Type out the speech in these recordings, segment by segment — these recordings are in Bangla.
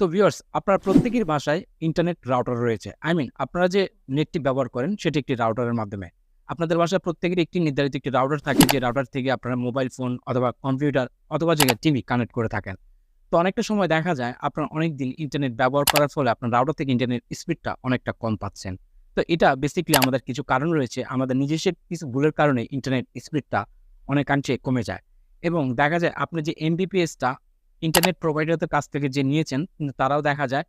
তো ভিউয়ার্স আপনার প্রত্যেকের বাসায় ইন্টারনেট রাউটার রয়েছে। আই মিন আপনারা যে নেটটি ব্যবহার করেন, সেটি একটি রাউটারের মাধ্যমে। আপনাদের বাসায় প্রত্যেকের একটি নির্ধারিত একটি রাউটার থাকে, যে রাউটার থেকে আপনারা মোবাইল ফোন অথবা কম্পিউটার অথবা যে টিভি কানেক্ট করে থাকেন। তো অনেকটা সময় দেখা যায়, আপনার অনেক দিন ইন্টারনেট ব্যবহার করার ফলে আপনার রাউটার থেকে ইন্টারনেট স্পিডটা অনেকটা কম পাচ্ছেন। তো এটা বেসিক্যালি আমাদের কিছু কারণ রয়েছে, আমাদের নিজস্ব কিছু ভুলের কারণে ইন্টারনেট স্পিডটা অনেকাংশে কমে যায়। এবং দেখা যায়, আপনি যে এমবিপিএসটা ইন্টারনেট প্রোভাইডারদের কাছ থেকে যে নিয়েছেন তারাও দেখা যায়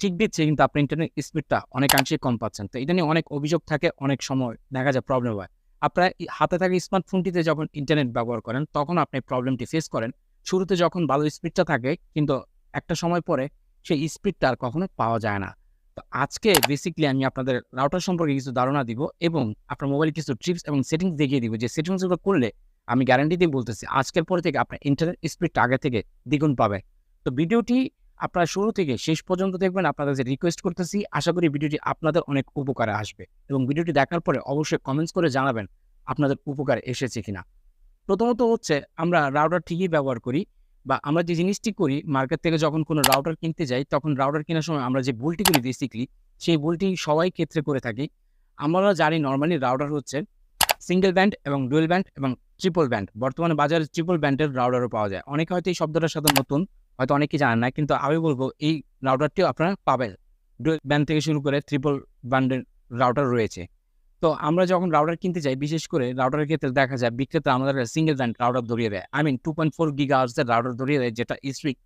ঠিক দিচ্ছে, কিন্তু আপনি ইন্টারনেট স্পিডটা অনেকাংশেই কম পাচ্ছেন। তো এটা নিয়ে অনেক অভিযোগ থাকে, অনেক সময় দেখা যায় প্রবলেম হয়। আপনার হাতে থাকা স্মার্টফোনটিতে যখন ইন্টারনেট ব্যবহার করেন, তখন আপনি প্রবলেমটি ফেস করেন। শুরুতে যখন ভালো স্পিডটা থাকে, কিন্তু একটা সময় পরে সেই স্পিডটা আর কখনো পাওয়া যায় না। তো আজকে বেসিকলি আমি আপনাদের রাউটার সম্পর্কে কিছু ধারণা দিব এবং আপনার মোবাইলে কিছু ট্রিপস এবং সেটিংস দেখিয়ে দিব যে সেটিংসগুলো করলে আমি গ্যারান্টি দিয়ে বলতেছি, আজকের পরে থেকে আপনার ইন্টারনেট স্পিডটা আগে থেকে দ্বিগুণ পাবে তো ভিডিওটি আপনারা শুরু থেকে শেষ পর্যন্ত দেখবেন, আপনাদের যে রিকোয়েস্ট করতেছি, আশা করি ভিডিওটি আপনাদের অনেক উপকারে আসবে এবং ভিডিওটি দেখার পরে অবশ্যই কমেন্টস করে জানাবেন আপনাদের উপকার এসেছে কিনা। প্রথমত হচ্ছে, আমরা রাউটার ঠিকই ব্যবহার করি বা আমরা যে জিনিসটি করি মার্কেট থেকে যখন কোনো রাউটার কিনতে যাই, তখন রাউটার কেনার সময় আমরা যে ভুলটি করি বেসিকলি সেই ভুলটি সবাই ক্ষেত্রে করে থাকি। আমরা জানি নর্মালি রাউটার হচ্ছে সিঙ্গেল ব্যান্ড এবং ডুয়েল ব্যান্ড এবং ট্রিপল ব্যান্ড বর্তমানে বাজারে ট্রিপল ব্যান্ডের রাউটারও পাওয়া যায়। অনেকে হয়তো এই শব্দটার সাথে নতুন, হয়তো অনেকেই জানেন না, কিন্তু আমি বলব এই রাউটারটিও আপনারা পাবেন। ডুয়েল ব্যান্ড থেকে শুরু করে ট্রিপল ব্যান্ডের রাউডার রয়েছে। তো আমরা যখন রাউডার কিনতে যাই, বিশেষ করে রাউডারের ক্ষেত্রে দেখা যায় বিক্রেতা আমাদের সিঙ্গেল ব্যান্ড রাউডার ধরিয়ে দেয়। I mean two point four giga আর্সের router ধরিয়ে দেয়, যেটা স্ট্রিক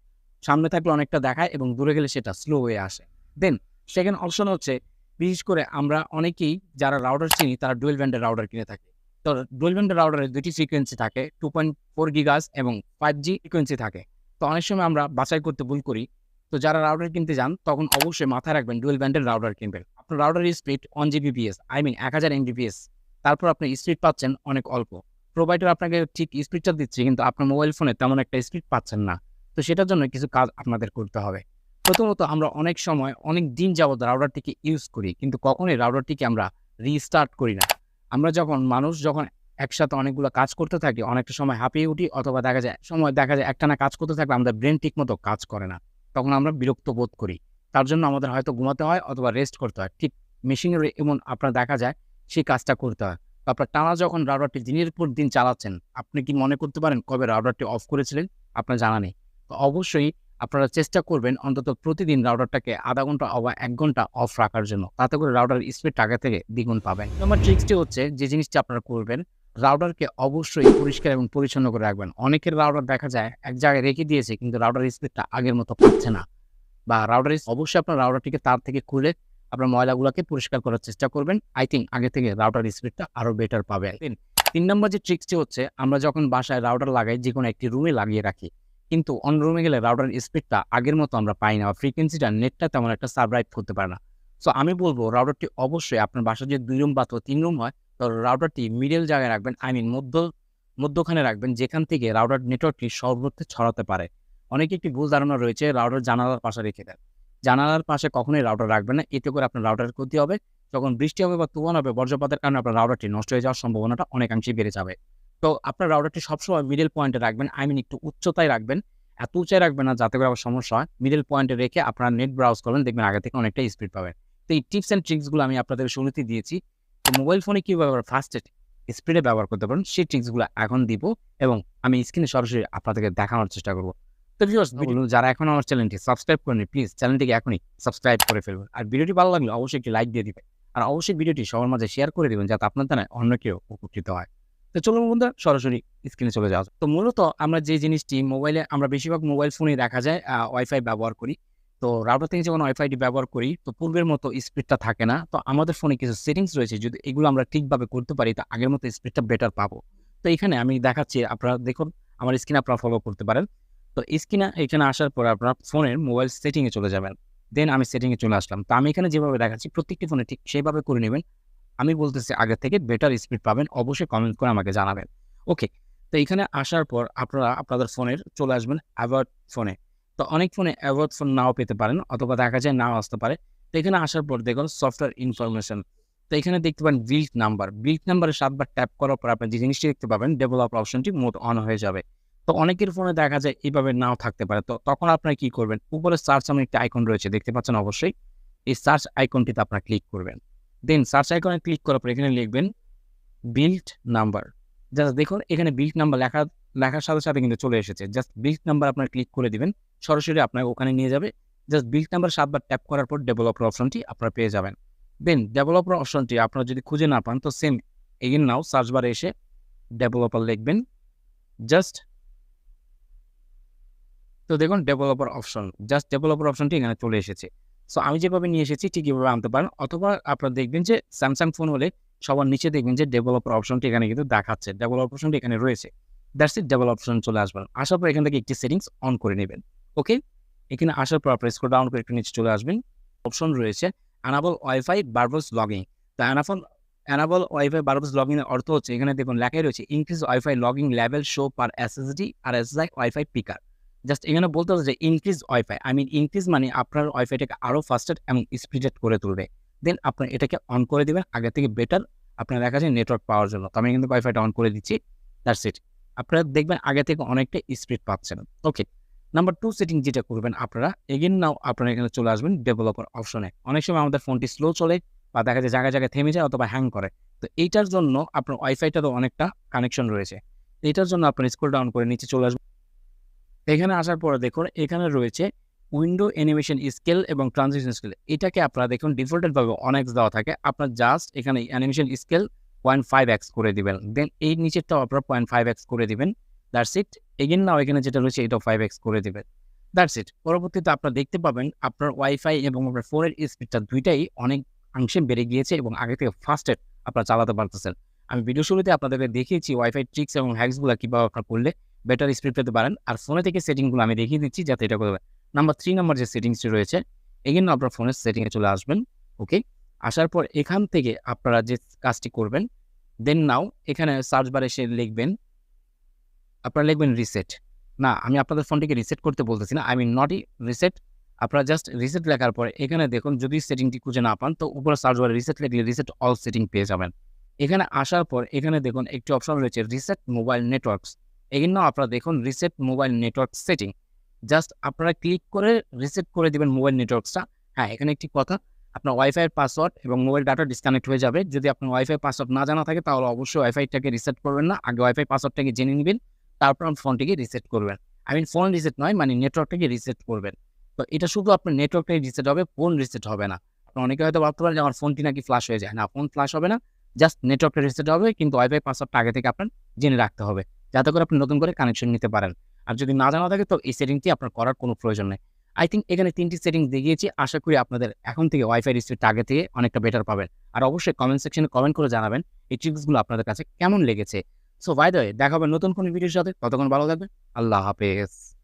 সামনে থাকলে অনেকটা দেখায় এবং দূরে গেলে সেটা স্লো হয়ে আসে। দেন সেকেন্ড অপশন হচ্ছে, বিশেষ করে আমরা অনেকেই যারা রাউডার চিনি, তারা ডুয়েল ব্যান্ডের রাউডার কিনে থাকি। তো ডুয়েল ব্যান্ডের রাউটারে দুটি ফ্রিকোয়েন্সি থাকে টু পয়েন্ট ফোর গিগাস এবং ফাইভ জি ফ্রিকোয়েন্সি থাকে। তো অনেক সময় আমরা বাছাই করতে ভুল করি। তো যারা রাউটার কিনতে যান, তখন অবশ্যই মাথায় রাখবেন ডুয়েল ব্যান্ডের রাউটার কিনবেন। আপনার রাউটারের speed one Gbps I mean এক হাজার এমবিপিএস তারপর আপনি স্পিড পাচ্ছেন অনেক অল্প। প্রোভাইডার আপনাকে ঠিক স্পিডটা দিচ্ছে, কিন্তু আপনার মোবাইল ফোনে তেমন একটা স্পিড পাচ্ছেন না। তো সেটার জন্য কিছু কাজ আপনাদের করতে হবে। প্রথমত আমরা অনেক সময় অনেক দিন যাবত রাউটারটিকে ইউজ করি, কিন্তু কখনোই রাউটারটিকে আমরা রিস্টার্ট করি না। আমরা যখন মানুষ যখন একসাথে অনেকগুলো কাজ করতে থাকি, অনেকটা সময় হাঁপিয়ে উঠি অথবা দেখা যায়, সময় দেখা যায় একটানা কাজ করতে থাকলে আমাদের ব্রেন ঠিক মতো কাজ করে না। তখন আমরা বিরক্ত বোধ করি। তার জন্য আমাদের হয়তো ঘুমাতে হয় অথবা রেস্ট করতে হয়। ঠিক মেশিনের এমন আপনার দেখা যায়, সেই কাজটা করতে হয়। আপনার টানা যখন রাউটারটি দিনের পর দিন চালাচ্ছেন, আপনি কি মনে করতে পারেন কবে রাউটারটি অফ করেছিলেন? আপনার জানা নেই। তো অবশ্যই আপনারা চেষ্টা করবেন অন্তত প্রতিদিন রাউটারটাকে আধা ঘণ্টা অথবা এক ঘণ্টা অফ রাখার জন্য। তাতে করে রাউটার স্পিড টাকা থেকে দ্বিগুণ পাবেন। আমার ট্রিক্সটি হচ্ছে যে জিনিসটি আপনারা করবেন রাউটারকে অবশ্যই পরিষ্কার এবং পরিচ্ছন্ন করে রাখবেন। অনেকের রাউটার দেখা যায় এক জায়গায় রেখে দিয়েছে, কিন্তু রাউটার স্পিডটা আগের মতো পাচ্ছে না। বা রাউটার অবশ্যই আপনার রাউটারটিকে তার থেকে খুলে আপনার ময়লাগুলোকে পরিষ্কার করার চেষ্টা করবেন। আই থিঙ্ক আগে থেকে রাউটার স্পিডটা আরও বেটার পাবে তিন নম্বর যে ট্রিক্সটি হচ্ছে, আমরা যখন বাসায় রাউটার লাগাই যে কোনো একটি রুমে লাগিয়ে রাখি। কিন্তু অন্য রুমে গেলে রাউটার স্পিডটা আগের মতো আমরা পাই না বা ফ্রিকোয়েন্সিটা নেটটা তেমন একটা সার্ভাইভ করতে পারে না। সো আমি বলব রাউটারটি অবশ্যই আপনার বাসায় যে দুই রুম বা তিন রুম হয়, তো রাউটারটি মিডল জায়গায় রাখবেন আই মিন মধ্য, মধ্যখানে রাখবেন, যেখান থেকে রাউটার নেটওয়ার্কটি সর্বত্র ছড়াতে পারে। অনেকে একটি ভুল ধারণা রয়েছে রাউটার জানালার পাশে রেখে দেন। জানালার পাশে কখনোই রাউটার রাখবেন না, এতে করে আপনার রাউটারের ক্ষতি হবে। যখন বৃষ্টি হবে বা তুফান হবে, বজ্রপাতের কারণে আপনার রাউটারটি নষ্ট হয়ে যাওয়ার সম্ভাবনাটা অনেকাংশেই বেড়ে যাবে। তো আপনার রাউটারটি সবসময় মিডল পয়েন্টে রাখবেন আই মিন একটু উচ্চতায় রাখবেন। এত উঁচায় রাখবেন না যাতে করে আবার সমস্যা হয়। মিডল পয়েন্টে রেখে আপনারা নেট ব্রাউজ করবেন দেখবেন আগে থেকে অনেকটা স্পিড পাবেন। তো এই টিপস অ্যান্ড ট্রিক্সগুলো আমি আপনাদের শুরুতে দিয়েছি। তো মোবাইল ফোনে কীভাবে ফাস্টে স্পিডে ব্যবহার করতে পারেন সেই ট্রিক্সগুলো এখন দিব এবং আমি স্ক্রিনে সরাসরি আপনাদেরকে দেখানোর চেষ্টা করব। তো ভিউয়ার্স বলুন যারা এখন আমার চ্যানেলটি সাবস্ক্রাইব করেনি প্লিজ চ্যানেলটিকে এখনই সাবস্ক্রাইব করে ফেলবেন আর ভিডিওটি ভালো লাগলে অবশ্যই একটি লাইক দিয়ে দিবেন। আর অবশ্যই ভিডিওটি সবার মাঝে শেয়ার করে দেবেন যাতে আপনার দ্বারা অন্য কেউ উপকৃত হয়। তো চলুন বন্ধুরা, সরাসরি স্ক্রিনে চলে যাওয়া তো মূলত আমরা যে জিনিসটি মোবাইলে আমরা বেশিরভাগ মোবাইল ফোনে দেখা যায় ওয়াইফাই ব্যবহার করি। তো রাউটার থেকে যখন ওয়াইফাইটি ব্যবহার করি, তো পূর্বের মতো স্পিডটা থাকে না। তো আমাদের ফোনে কিছু সেটিংস রয়েছে, যদি এগুলো আমরা ঠিকভাবে করতে পারি, তো আগের মতো স্পিডটা বেটার পাবো। তো এখানে আমি দেখাচ্ছি, আপনারা দেখুন, আমার স্ক্রিন আপনারা ফলো করতে পারেন। তো স্ক্রিনে এখানে আসার পর আপনার ফোনের মোবাইল সেটিংয়ে চলে যাবেন। দেন আমি সেটিংয়ে চলে আসলাম। তো আমি এখানে যেভাবে দেখাচ্ছি, প্রত্যেকটি ফোনে ঠিক সেইভাবে করে নেবেন। আমি বলতেছি আগে থেকে বেটার স্পিড পাবেন, অবশ্যই কমেন্ট করে আমাকে জানাবেন। ওকে তো এখানে আসার পর আপনারা, আপনাদের ফোনের চলে আসবেন অ্যাওয়ার্ড ফোনে তো অনেক ফোনে অ্যাওয়ার্ড ফোন নাও পেতে পারেন অথবা দেখা যায় নাও আসতে পারে। তো এখানে আসার পর দেখুন সফটওয়্যার ইনফরমেশন তো এখানে দেখতে পাবেন বিল্ড নাম্বার বিল্ড নাম্বারে সাতবার ট্যাপ করার পর আপনি যে জিনিসটি দেখতে পাবেন ডেভেলপ অপশনটি মোট অন হয়ে যাবে। তো অনেকের ফোনে দেখা যায় এইভাবে নাও থাকতে পারে। তো তখন আপনারা কি করবেন? উপরে সার্চ নামে একটা আইকন রয়েছে, দেখতে পাচ্ছেন অবশ্যই। এই সার্চ আইকনটিতে আপনারা ক্লিক করবেন। দেন সার্চ আইকনে ক্লিক করার পর এখানে লিখবেন বিল্ট নাম্বার জাস্ট দেখুন, এখানে বিল্ড নাম্বার লেখা, লেখার সাথে সাথে কিন্তু চলে এসেছে। জাস্ট বিল্ড নাম্বার আপনার ক্লিক করে দিবেন। সরাসরি আপনাকে ওখানে নিয়ে যাবে। জাস্ট বিল্ড নাম্বার সাতবার ট্যাপ করার পর ডেভেলপার অপশনটি আপনারা পেয়ে যাবেন। দেন ডেভেলপার অপশনটি আপনারা যদি খুঁজে না পান, তো সেম এগিন নাও সার্চ বারে এসে ডেভেলপার লিখবেন। জাস্ট তো দেখুন ডেভেলপার অপশন জাস্ট ডেভেলপার অপশনটি এখানে চলে এসেছে। সো আমি যেভাবে নিয়ে এসেছি, ঠিক এভাবে আনতে পারেন। অথবা আপনারা দেখবেন যে স্যামসাং ফোন হলে সবার নিচে দেখবেন যে ডেভেলপার অপশনটি এখানে কিন্তু দেখাচ্ছে। ডেভেলপার অপশনটি এখানে রয়েছে। দ্যাটস ইট ডেভেলপ অপশন চলে আসবেন আসার পর এখান থেকে একটি সেটিংস অন করে নেবেন। ওকে এখানে আসার পর আপনার স্ক্রল ডাউন করে একটু নিচে চলে আসবেন। অপশন রয়েছে অ্যানাবল ওয়াইফাই বারবস লগিং তো অ্যানাফল অ্যানাবল ওয়াইফাই বারবস এর অর্থ হচ্ছে, এখানে দেখুন লেখাই রয়েছে increase WiFi logging level show per SSID RSSI WiFi picker just এখানে বলতে হচ্ছে যে increase WiFi I mean increase মানে আপনার ওয়াইফাইটাকে আরও ফাস্টেড এবং স্পিডেড করে তুলবে। দেন আপনার এটাকে অন করে দেবেন। আগে থেকে বেটার আপনার দেখা যায় নেটওয়ার্ক পাওয়ার জন্য। তো আমি কিন্তু ওয়াইফাইটা অন করে দিচ্ছি। দ্যাটস ইট আপনারা দেখবেন আগে থেকে অনেকটা স্পিড পাচ্ছেন। ওকে নাম্বার টু সেটিং যেটা করবেন আপনারা এগেন নাও আপনারা এখানে চলে আসবেন ডেভেলপার অপশনে অনেক সময় আমাদের ফোনটি স্লো চলে বা দেখা যায় জায়গায় জায়গায় থেমে যায় অথবা হ্যাং করে। তো এইটার জন্য আপনার ওয়াইফাইটারও অনেকটা কানেকশন রয়েছে। এইটার জন্য আপনার স্কুল ডাউন করে নিচে চলে আসবেন। এখানে আসার পরে দেখুন, এখানে রয়েছে উইন্ডো অ্যানিমেশন স্কেল এবং ট্রানজিশন স্কেল এটাকে আপনারা দেখুন ডিফল্টেডভাবে অনেক দেওয়া থাকে। আপনার জাস্ট এখানে animation scale point five x করে দিবেন। দেন এই নিচেরটাও আপনারা পয়েন্ট ফাইভ এক্স করে দিবেন। দ্যাটস ইট এগেন নাও এখানে যেটা রয়েছে, এটাও ফাইভ এক্স করে দিবেন। দ্যাটস ইট পরবর্তীতে আপনারা দেখতে পাবেন, আপনার ওয়াইফাই এবং আপনার ফোনের স্পিডটা দুইটাই অনেক অংশে বেড়ে গিয়েছে এবং আগে থেকে ফাস্টেড আপনারা চালাতে পারতেছেন। আমি ভিডিও শুরুতে আপনাদেরকে দেখিয়েছি ওয়াইফাই ট্রিক্স এবং হ্যাক্সগুলো কীভাবে আপনারা করলে বেটার স্পিড পেতে পারেন। আর ফোনে থেকে সেটিংগুলো আমি দেখিয়ে দিচ্ছি যাতে এটা করবে নাম্বার থ্রি নাম্বার যে সেটিংসটি রয়েছে এগেন আপনার ফোনের সেটিংয়ে চলে আসবেন ওকে আসার পর এখান থেকে আপনারা যে কাজটি করবেন দেন নাও এখানে সার্চ বারে এসে লিখবেন, আপনারা লিখবেন রিসেট না, আমি আপনাদের ফোনটিকে রিসেট করতে বলতেছি না আই মিন নট রিসেট আপনারা জাস্ট রিসেট লেখার পরে এখানে দেখুন, যদি সেটিংটি খুঁজে না পান, তো উপরে সার্চ বারে রিসেট লিখলে রিসেট অল সেটিং পেয়ে যাবেন। এখানে আসার পর এখানে দেখুন, একটি অপশন রয়েছে রিসেট মোবাইল নেটওয়ার্কস এখানে আপনারা দেখুন reset mobile network setting just আপনারা ক্লিক করে রিসেট করে দিবেন মোবাইল নেটওয়ার্কসটা হ্যাঁ এখানে একটি কথা, আপনার ওয়াইফাইয়ের পাসওয়ার্ড এবং মোবাইল ডাটা ডিসকানেক্ট হয়ে যাবে। যদি আপনার ওয়াইফাই পাসওয়ার্ড না জানা থাকে, তাহলে অবশ্যই ওয়াইফাইটাকে রিসেট করবেন না। আগে ওয়াইফাই পাসওয়ার্ডটাকে জেনে নেবেন, তারপর আপনার ফোনটিকে রিসেট করবেন। আই মিন ফোন রিসেট নয় মানে নেটওয়ার্কটাকে রিসেট করবেন। তো এটা শুধু আপনার নেটওয়ার্কটাই রিসেট হবে ফোন রিসেট হবে না। আপনার অনেকে হয়তো ভাবতে পারেন যে আমার ফোনটি নাকি ফ্লাশ হয়ে যায়। না ফোন ফ্লাশ হবে না জাস্ট নেটওয়ার্কটা রিসেট হবে, কিন্তু ওয়াইফাই পাসওয়ার্ডটা আগে থেকে আপনার জেনে রাখতে হবে। যাতে করে আপনি নতুন করে কানেকশন নিতে পারেন। আর যদি না জানা থাকে, তো এই সেটিংটি আপনার করার কোনো প্রয়োজন নেই। আই থিঙ্ক এখানে তিনটি সেটিং দেখিয়েছি। আশা করি আপনাদের এখন থেকে ওয়াইফাই স্পিডটা আগে থেকে অনেকটা বেটার পাবেন। আর অবশ্যই কমেন্ট সেকশনে কমেন্ট করে জানাবেন এই ট্রিক্সগুলো আপনাদের কাছে কেমন লেগেছে। সো বাই দেখা হবে নতুন কোনো ভিডিওর সাথে। ততক্ষণ ভালো থাকবে আল্লাহ হাফেজ।